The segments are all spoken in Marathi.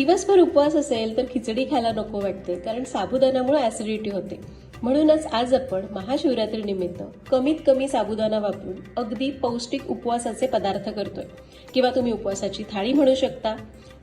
दिवसभर उपवास असेल तर खिचडी खायला नको वाटते कारण साबुदाण्यामुळे ॲसिडिटी होते. म्हणूनच आज आपण महाशिवरात्री निमित्त कमीत कमी साबुदाणा वापरून अगदी पौष्टिक उपवासाचे पदार्थ करतोय. किंवा तुम्ही उपवासाची थाळी म्हणू शकता.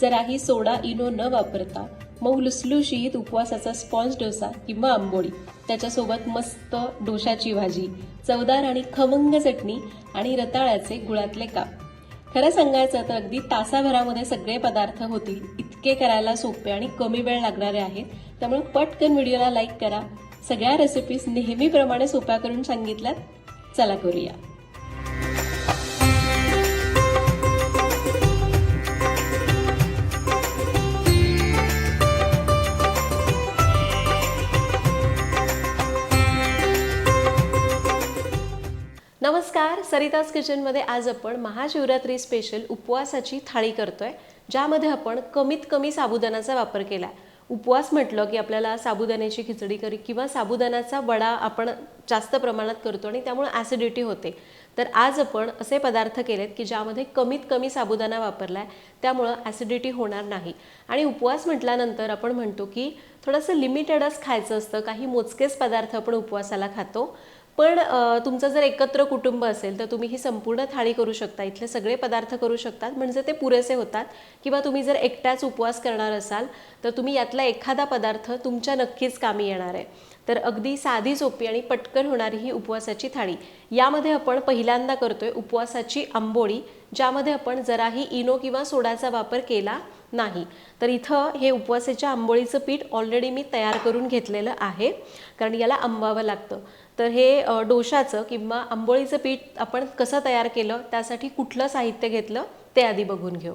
जराही सोडा इनो न वापरता मऊ लुसलुशीत उपवासाचा स्पॉन्ज डोसा किंवा आंबोळी. त्याच्यासोबत मस्त डोशाची भाजी चवदार आणि खमंग चटणी आणि रताळ्याचे गुळातले काप. खरं सांगायचं तर अगदी तासाभरामध्ये सगळे पदार्थ होतील. इतके करायला सोपे आणि कमी वेळ लागणारे आहेत. त्यामुळे पटकन व्हिडिओला लाईक करा. सगळ्या रेसिपीज नेहमीप्रमाणे सोप्या करून सांगितल्यात. चला करूया. नमस्कार सरिताज किचनमध्ये आज आपण महाशिवरात्री स्पेशल उपवासाची थाळी करतोय ज्यामध्ये आपण कमीत कमी साबुदाण्याचा वापर केला. उपवास म्हटलं की आपल्याला साबुदाण्याची खिचडी करी किंवा साबुदाण्याचा वडा आपण जास्त प्रमाणात करतो आणि त्यामुळे ॲसिडिटी होते. तर आज आपण असे पदार्थ केलेत की ज्यामध्ये कमीत कमी साबुदाणा वापरला आहे त्यामुळं ॲसिडिटी होणार नाही. आणि उपवास म्हटल्यानंतर आपण म्हणतो की थोडंसं लिमिटेडच खायचं असतं काही मोजकेच पदार्थ आपण उपवासाला खातो. पण तुमचं जर एकत्र कुटुंब असेल तर तुम्ही ही संपूर्ण थाळी करू शकता. इथले सगळे पदार्थ करू शकतात. म्हणजे ते पुरेसे होतात. किंवा तुम्ही जर एकट्याच उपवास करणार असाल तर तुम्ही यातला एखादा पदार्थ तुमच्या नक्कीच कामी येणार आहे. तर अगदी साधी सोपी आणि पटकन होणारी ही उपवासाची थाळी. यामध्ये आपण पहिल्यांदा करतोय उपवासाची आंबोळी ज्यामध्ये आपण जराही इनो किंवा सोडाचा वापर केला नाही. तर इथं हे उपवासाच्या आंबोळीचं पीठ ऑलरेडी मी तयार करून घेतलेलं आहे. कारण याला आंबावं लागतं. तर हे डोशाचं किंवा आंबोळीचं पीठ आपण कसं तयार केलं त्यासाठी कुठलं साहित्य घेतलं ते आधी बघून घेऊ.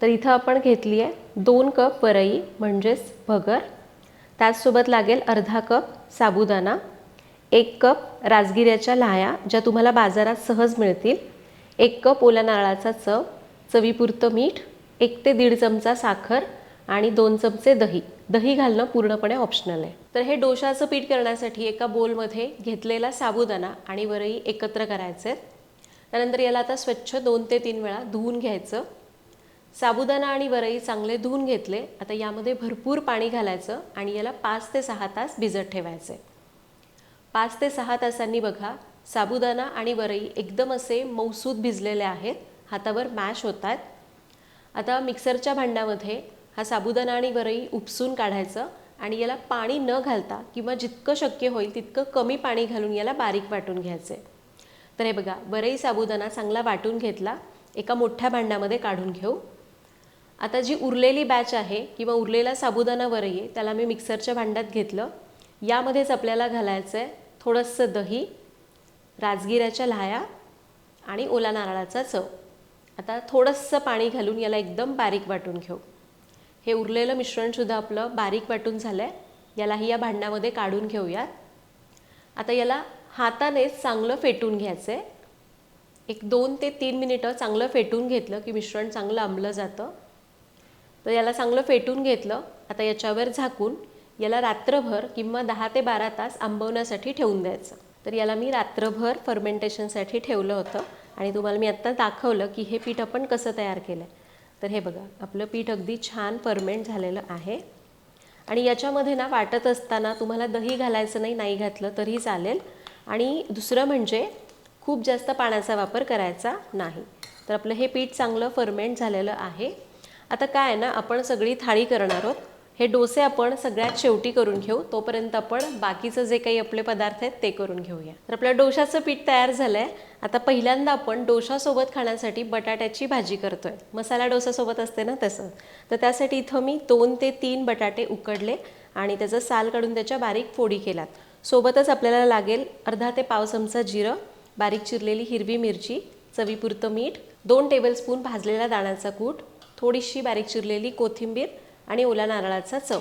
तर इथं आपण घेतली आहे दोन कप वरई म्हणजेच भगर. त्याचसोबत लागेल अर्धा कप साबुदाणा एक कप राजगिऱ्याच्या लाह्या ज्या तुम्हाला बाजारात सहज मिळतील एक कप ओला नारळाचा चव चवीपुरतं मीठ एक ते दीड चमचा साखर आणि दोन चमचे दही. दही घालणं पूर्णपणे ऑप्शनल आहे. तर हे डोशाचं पीठ करण्यासाठी एका बोलमध्ये घेतलेला साबुदाणा आणि वरई एकत्र करायचे त्यानंतर याला आता स्वच्छ दोन ते तीन वेळा धुवून घ्यायचं. साबुदाणा आणि वरई चांगले धुवून घेतले. आता यामध्ये भरपूर पाणी घालायचं आणि याला पाच ते सहा तास भिजत ठेवायचे पाच ते सहा तासांनी बघा साबुदाणा आणि वरई एकदम असे मौसूद भिजलेले आहेत. हातावर मॅश होत आहेत आता मिक्सरच्या भांड्यामध्ये हा साबुदाणा आणि वरई उपसून काढायचं आणि याला पाणी न घालता किंवा जितकं शक्य होईल तितकं कमी पाणी घालून याला बारीक वाटून घ्यायचं. आहे तर हे बघा वरई साबुदाणा चांगला वाटून घेतला. एका मोठ्या भांड्यामध्ये काढून घेऊ. आता जी उरलेली बॅच आहे किंवा उरलेला साबुदाणा वरई आहे त्याला मी मिक्सरच्या भांड्यात घेतलं. यामध्येच आपल्याला घालायचं आहे थोडंसं दही राजगिऱ्याच्या लाह्या आणि ओला नारळाचा चव. आता थोडंसं पाणी घालून याला एकदम बारीक वाटून घेऊ. हे उरलेलं मिश्रणसुद्धा आपलं बारीक वाटून झालं आहे यालाही या भांड्यामध्ये काढून घेऊयात. आता याला हातानेच चांगलं फेटून घ्यायचं आहे एक दोन ते तीन मिनिटं चांगलं फेटून घेतलं की मिश्रण चांगलं आंबलं जातं. तर याला चांगलं फेटून घेतलं आता याच्यावर झाकून याला रात्रभर किंवा दहा ते बारा तास आंबवण्यासाठी ठेवून द्यायचं. तर याला मी रात्रभर फर्मेंटेशनसाठी ठेवलं होतं आणि तुम्हाला मी आत्ता दाखवलं की हे पीठ आपण कसं तयार केलं आहे तर हे बघा आपलं पीठ अगदी छान फर्मेंट झालेलं आहे. आणि याच्यामध्ये ना वाटत असताना तुम्हाला दही घालायचं नाही नाही घातलं तरी चालेल. आणि दुसरं म्हणजे खूप जास्त पाण्याचा वापर करायचा नाही. तर आपलं हे पीठ चांगलं फर्मेंट झालेलं आहे. आता काय आहे ना आपण सगळी थाळी करणार आहोत. हे डोसे आपण सगळ्यात शेवटी करून घेऊ. तोपर्यंत आपण बाकीचं जे काही आपले पदार्थ आहेत ते करून घेऊया. तर आपल्या डोशाचं पीठ तयार झालं आहे आता पहिल्यांदा आपण डोशासोबत खाण्यासाठी बटाट्याची भाजी करतोय. मसाला डोसासोबत असते ना तसं. तर त्यासाठी इथं मी दोन ते तीन बटाटे उकडले आणि त्याचं साल काढून त्याच्या बारीक फोडी केल्यात सोबतच आपल्याला लागेल अर्धा ते पाव चमचा जिरं बारीक चिरलेली हिरवी मिरची चवीपुरतं मीठ दोन टेबलस्पून भाजलेला दाण्याचा कूट थोडीशी बारीक चिरलेली कोथिंबीर आणि ओला नारळाचा चव.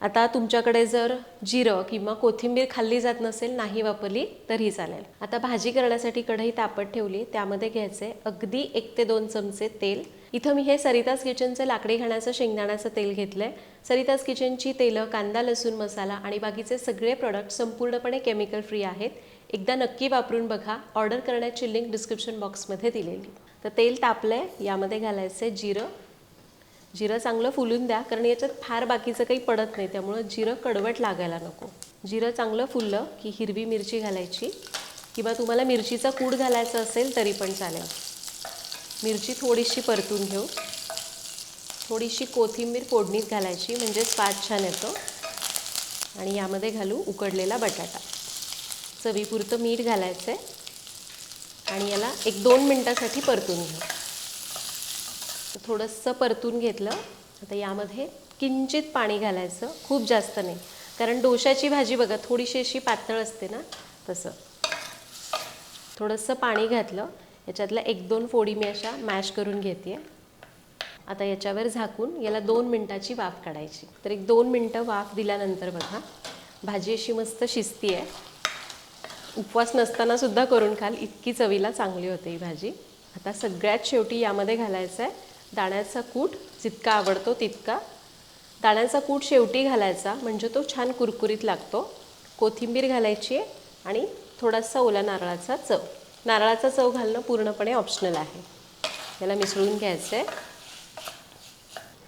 आता तुमच्याकडे जर जिरं किंवा कोथिंबीर खाल्ली जात नसेल नाही वापरली तरी चालेल. आता भाजी करण्यासाठी कढई तापत ठेवली त्यामध्ये घ्यायचे अगदी एक ते दोन चमचे तेल. इथं मी हे सरिताज किचनचं लाकडी घाण्याचं शेंगदाण्याचं तेल घेतलं आहे सरिताज किचनची तेलं कांदा लसूण मसाला आणि बाकीचे सगळे प्रॉडक्ट संपूर्णपणे केमिकल फ्री आहेत. एकदा नक्की वापरून बघा. ऑर्डर करण्याची लिंक डिस्क्रिप्शन बॉक्समध्ये दिलेली. तर तेल तापलं आहे यामध्ये घालायचं जिरं जिरं चांगलं फुलून द्या कारण याच्यात फार बाकीचं काही पडत नाही त्यामुळं जिरं कडवट लागायला नको. जिरं चांगलं फुललं की हिरवी मिरची घालायची किंवा तुम्हाला मिरचीचा कूड घालायचा असेल तरी पण चालेल. मिरची थोडीशी परतून घेऊ. थोडीशी कोथिंबीर फोडणीत घालायची म्हणजे स्वाद छान येतो. आणि यामध्ये घालू उकडलेला बटाटा. चवीपुरतं मीठ घालायचं आहे आणि याला एक दोन मिनटासाठी परतून घेऊ. थोडंसं परतून घेतलं. आता यामध्ये किंचित पाणी घालायचं खूप जास्त नाही. कारण डोशाची भाजी बघा थोडीशी अशी पातळ असते ना तसं. थोडंसं पाणी घातलं. याच्यातल्या एक दोन फोडी मी अशा मॅश करून घेते. आता याच्यावर झाकून याला दोन मिनटाची वाफ काढायची. तर एक दोन मिनटं वाफ दिल्यानंतर बघा भाजी अशी मस्त शिजती आहे उपवास नसतानासुद्धा करून खाल इतकी चवीला चांगली होते ही भाजी. आता सगळ्यात शेवटी यामध्ये घालायचं आहे दाण्याचा कूट जितका आवडतो तितका. दाण्याचा कूट शेवटी घालायचा म्हणजे तो छान कुरकुरीत लागतो. कोथिंबीर घालायची आहे आणि थोडासा ओला नारळाचा चव. नारळाचा चव घालणं पूर्णपणे ऑप्शनल आहे. याला मिसळून घ्यायचं आहे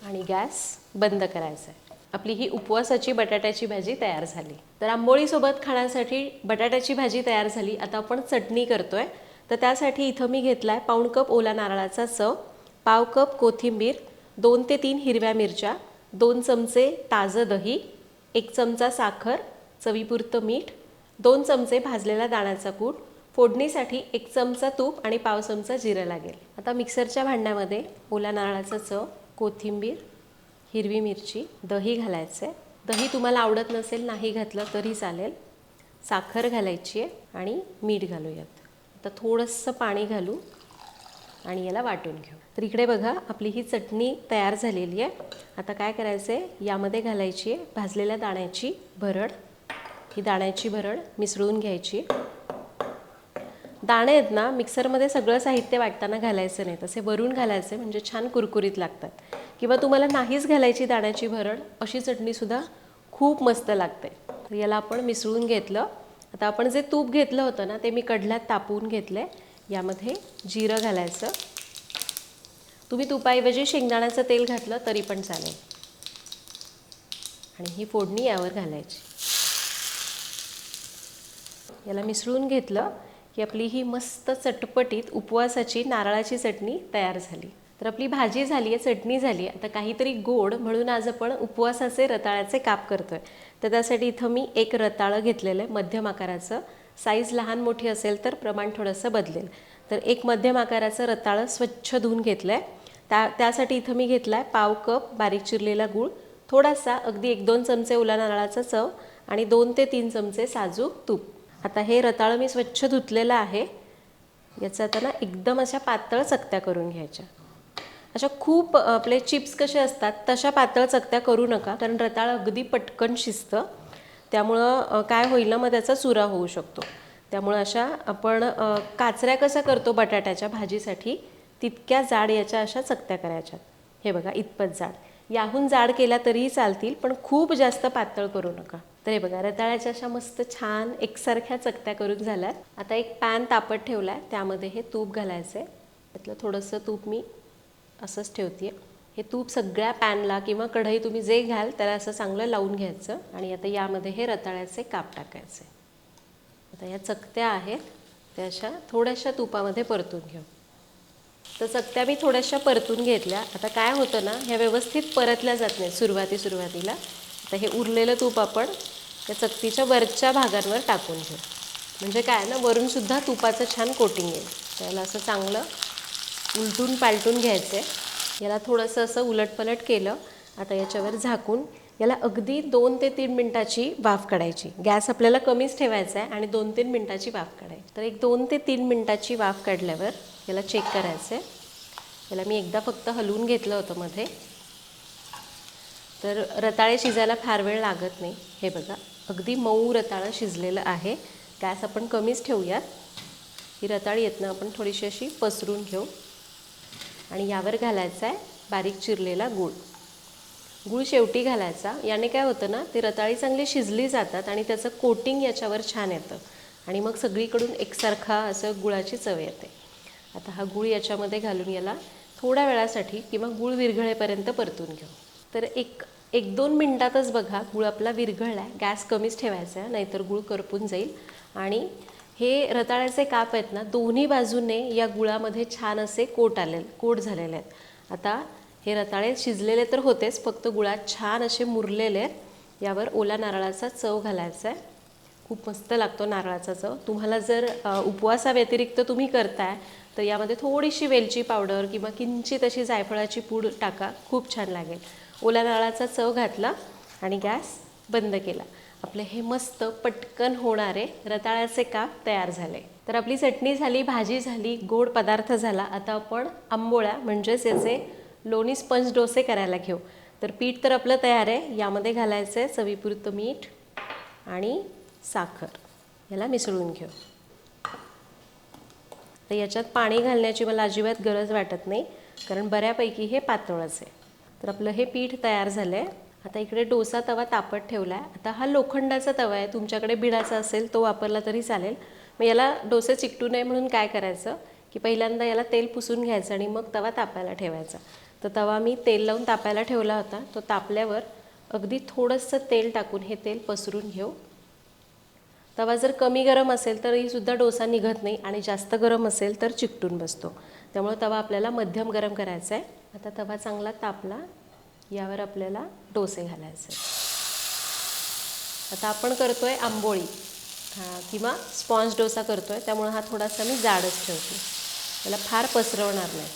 आणि गॅस बंद करायचा आहे आपली ही उपवासाची बटाट्याची भाजी तयार झाली. तर आंबोळीसोबत खाण्यासाठी बटाट्याची भाजी तयार झाली. आता आपण चटणी करतोय. तर त्यासाठी इथं मी घेतला आहे पाऊण कप ओला नारळाचा चव. पाव कप कोथिंबीर दोन ते तीन हिरव्या मिरच्या दोन चमचे ताजं दही एक चमचा साखर चवीपुरतं मीठ दोन चमचे भाजलेला दाण्याचा कूट फोडणीसाठी एक चमचा तूप आणि पाव चमचा जिरं लागेल. आता मिक्सरच्या भांड्यामध्ये ओला नारळाचा चव कोथिंबीर हिरवी मिरची दही घालायचं आहे दही तुम्हाला आवडत नसेल नाही घातलं तरी चालेल. साखर घालायची आहे आणि मीठ घालूयात. आता थोडंसं पाणी घालू. आणि याला वाटून घेऊ. तर इकडे बघा आपली ही चटणी तयार झालेली आहे. आता काय करायचं आहे यामध्ये घालायची आहे भाजलेल्या दाण्याची भरड. ही दाण्याची भरड मिसळून घ्यायची. दाणे आहेत ना मिक्सरमध्ये सगळं साहित्य वाटताना घालायचं नाही. तसे वरून घालायचे म्हणजे छान कुरकुरीत लागतात. किंवा तुम्हाला नाहीच घालायची दाण्याची भरड अशी चटणीसुद्धा खूप मस्त लागते. तर याला आपण मिसळून घेतलं. आता आपण जे तूप घेतलं होतं ना ते मी कढल्यात तापवून घेतलं आहे यामध्ये जिरं घालायचं. तुम्ही तुपाऐवजी शेंगदाण्याचं तेल घातलं तरी पण चालेल. आणि ही फोडणी यावर घालायची. याला मिसळून घेतलं की आपली ही मस्त चटपटीत उपवासाची नारळाची चटणी तयार झाली. तर आपली भाजी झाली आहे चटणी झाली आहे. आता काहीतरी गोड म्हणून आज आपण उपवासाचे रताळ्याचे काप करतोय. तर त्यासाठी इथं मी एक रताळं घेतलेलं आहे मध्यम आकाराचं. साईज लहान मोठी असेल तर प्रमाण थोडंसं बदलेल. तर एक मध्यम आकाराचं रताळं स्वच्छ धुवून घेतलं आहे त्या त्यासाठी इथं मी घेतला आहे पाव कप बारीक चिरलेला गूळ थोडासा अगदी एक दोन चमचे ओला नारळाचा चव आणि दोन ते तीन चमचे साजूक तूप. आता हे रताळं मी स्वच्छ धुतलेलं आहे. याचं आता ना एकदम अशा पातळ चकत्या करून घ्यायच्या. अशा खूप आपले चिप्स कसे असतात तशा पातळ चकत्या करू नका कारण रताळ अगदी पटकन शिजतं. त्यामुळं काय होईल ना मग त्याचा चुरा होऊ शकतो. त्यामुळं अशा आपण काचऱ्या कसा करतो बटाट्याच्या भाजीसाठी तितक्या जाड याच्या अशा चकत्या करायच्या. हे बघा इतपत जाड. याहून जाड केल्या तरीही चालतील पण खूप जास्त पातळ करू नका. तर हे बघा रताळ्याच्या अशा मस्त छान एकसारख्या चकत्या करून झाल्यात. आता एक पॅन तापत ठेवला आहे त्यामध्ये हे तूप घालायचं आहे त्यातलं थोडंसं तूप मी असंच ठेवते आहे हे तूप सगळ्या पॅनला किंवा कढई तुम्ही जे घ्याल त्याला असं चांगलं लावून घ्यायचं आणि आता यामध्ये हे रताळ्याचे काप टाकायचे. आता या चकत्या आहेत त्या अशा थोड्याशा तुपामध्ये परतून घेऊ. तर चकत्या मी थोड्याशा परतून घेतल्या. आता काय होतं ना ह्या व्यवस्थित परतल्या जात नाही सुरुवाती सुरुवातीला. आता हे उरलेलं तूप आपण त्या चकतीच्या वरच्या भागांवर टाकून घेऊ. म्हणजे काय ना वरूनसुद्धा तुपाचं छान कोटिंग येईल. त्याला असं चांगलं उलटून पालटून घ्यायचं आहे याला थोडंसं असं उलटपलट केलं. आता याच्यावर झाकून याला अगदी दोन ते तीन मिनटाची वाफ काढायची. गॅस आपल्याला कमीच ठेवायचा आहे आणि दोन तीन मिनटाची वाफ काढायची. तर एक दोन ते तीन मिनटाची वाफ काढल्यावर याला चेक करायचं आहे याला मी एकदा फक्त हलवून घेतलं होतं मध्ये. तर रताळे शिजायला फार वेळ लागत नाही. हे बघा अगदी मऊ रताळं शिजलेलं आहे. गॅस आपण कमीच ठेवूयात. ही रताळी येतनं ना आपण थोडीशी अशी पसरून घेऊ. आणि यावर घालायचा आहे बारीक चिरलेला गूळ. गूळ शेवटी घालायचा. याने काय होतं ना ते रताळी चांगली शिजली जातात आणि त्याचं कोटिंग याच्यावर छान येतं. आणि मग सगळीकडून एकसारखा असं गुळाची चव येते. आता हा गूळ याच्यामध्ये घालून याला थोड्या वेळासाठी किंवा गूळ विरघळेपर्यंत परतून घेऊ. तर एक एक दोन मिनटातच बघा गूळ आपला विरघळला आहे गॅस कमीच ठेवायचा आहे नाहीतर गूळ करपून जाईल. आणि हे रताळ्याचे काप आहेत ना दोन्ही बाजूने या गुळामध्ये छान असे कोट आले कोट झालेले आहेत. आता हे रताळे शिजलेले तर होतेच फक्त गुळात छान असे मुरलेले आहेत. यावर ओला नारळाचा चव घालायचा आहे. खूप मस्त लागतो नारळाचा चव. तुम्हाला जर उपवासाव्यतिरिक्त तुम्ही करताय तर यामध्ये थोडीशी वेलची पावडर किंवा किंचित अशी जायफळाची पूड टाका खूप छान लागेल. ओल्या नारळाचा चव घातला आणि गॅस बंद केला. आपले हे मस्त पटकन होणारे रताळ्याचे काप तयार झाले. तर आपली चटणी झाली भाजी झाली गोड पदार्थ झाला. आता आपण आंबोळ्या म्हणजेच याचे लोणी स्पंज डोसे करायला घेऊ. तर पीठ तर आपलं तयार आहे. यामध्ये घालायचं आहे चवीपुरतं मीठ आणि साखर. याला मिसळून घेऊ. तर याच्यात पाणी घालण्याची मला अजिबात गरज वाटत नाही कारण बऱ्यापैकी हे पातळच आहे. तर आपलं हे पीठ तयार झालं आहे आता इकडे डोसा तवा तापत ठेवला आहे आता हा लोखंडाचा तवा आहे. तुमच्याकडे बिडाचा असेल तो वापरला तरी चालेल. मग याला डोसे चिकटू नये म्हणून काय करायचं? की पहिल्यांदा याला तेल पुसून घ्यायचं आणि मग तवा तापायला ठेवायचा. तर तवा मी तेल लावून तापायला ठेवला होता. तो तापल्यावर अगदी थोडंसं तेल टाकून हे तेल पसरून घेऊ. तवा जर कमी गरम असेल तरही सुद्धा डोसा निघत नाही आणि जास्त गरम असेल तर चिकटून बसतो. त्यामुळे तवा आपल्याला मध्यम गरम करायचा आहे आता तवा चांगला तापला. यावर आपल्याला डोसे घालायचे आता आपण करतो आहे आंबोळी किंवा स्पॉन्ज डोसा करतो आहे त्यामुळे हा थोडासा मी जाडच ठेवते. त्याला फार पसरवणार नाही.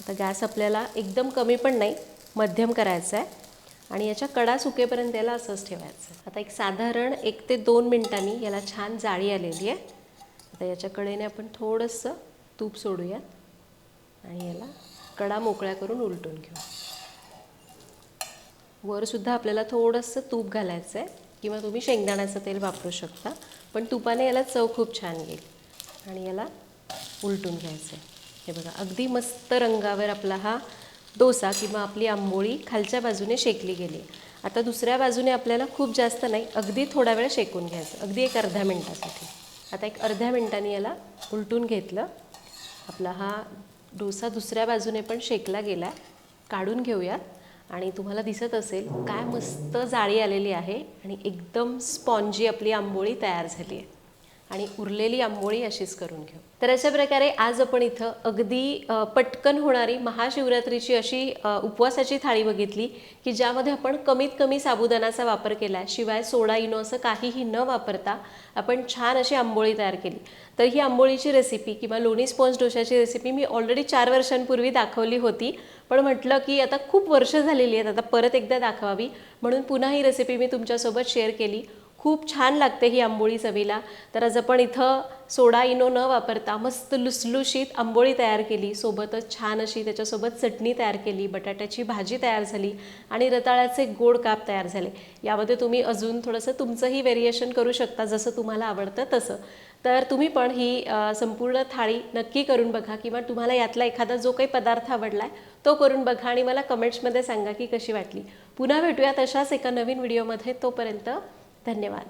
आता गॅस आपल्याला एकदम कमी पण नाही मध्यम करायचा आहे आणि याच्या कडा सुकेपर्यंत याला असंच ठेवायचं आहे. आता एक साधारण एक ते दोन मिनिटांनी याला छान जाळी आलेली आहे. आता याच्या कडेने आपण थोडंसं तूप सोडूयात. आणि याला कडा मोकळ्या करून उलटून घेऊ. वरसुद्धा आपल्याला थोडंसं तूप घालायचं आहे किंवा तुम्ही शेंगदाण्याचं तेल वापरू शकता. पण तुपाने याला चव खूप छान येईल. आणि याला उलटून घ्यायचं आहे हे बघा अगदी मस्त रंगावर आपला हा डोसा किंवा आपली आंबोळी खालच्या बाजूने शेकली गेली. आता दुसऱ्या बाजूने आपल्याला खूप जास्त नाही अगदी थोडा वेळ शेकून घ्यायचं. अगदी एक अर्ध्या मिनटासाठी. आता एक अर्ध्या मिनटाने याला उलटून घेतलं. आपला हा डोसा दुसऱ्या बाजूने पण शेकला गेला. काढून घेऊयात आणि तुम्हाला दिसत असेल काय मस्त जाळी आलेली आहे आणि एकदम स्पॉन्जी आपली आंबोळी तयार झाली आहे. आणि उरलेली आंबोळी अशीच करून घेऊ. तर अशा प्रकारे आज आपण इथं अगदी पटकन होणारी महाशिवरात्रीची अशी उपवासाची थाळी बघितली की ज्यामध्ये आपण कमीत कमी साबुदाणाचा वापर केला आहे शिवाय सोडा इनो असं काहीही न वापरता आपण छान अशी आंबोळी तयार केली. तर ही आंबोळीची रेसिपी किंवा लोणी स्पॉन्ज डोशाची रेसिपी मी ऑलरेडी चार वर्षांपूर्वी दाखवली होती पण म्हटलं की आता खूप वर्ष झालेली आहेत आता परत एकदा दाखवावी म्हणून पुन्हा ही रेसिपी मी तुमच्यासोबत शेअर केली. खूप छान लागते ही आंबोळी चवीला. तर आज आपण इथं सोडा इनो न वापरता मस्त लुसलुशीत आंबोळी तयार केली. सोबतच छान अशी त्याच्यासोबत चटणी तयार केली बटाट्याची भाजी तयार झाली आणि रताळ्याचे गोड काप तयार झाले. यामध्ये तुम्ही अजून थोडंसं तुमचंही व्हेरिएशन करू शकता जसं तुम्हाला आवडतं तसं. तर तुम्ही पण ही संपूर्ण थाळी नक्की करून बघा किंवा तुम्हाला यातला एखादा जो काही पदार्थ आवडला आहे तो करून बघा आणि मला कमेंट्समध्ये सांगा की कशी वाटली. पुन्हा भेटूयात अशाच एका नवीन व्हिडिओमध्ये तोपर्यंत धन्यवाद.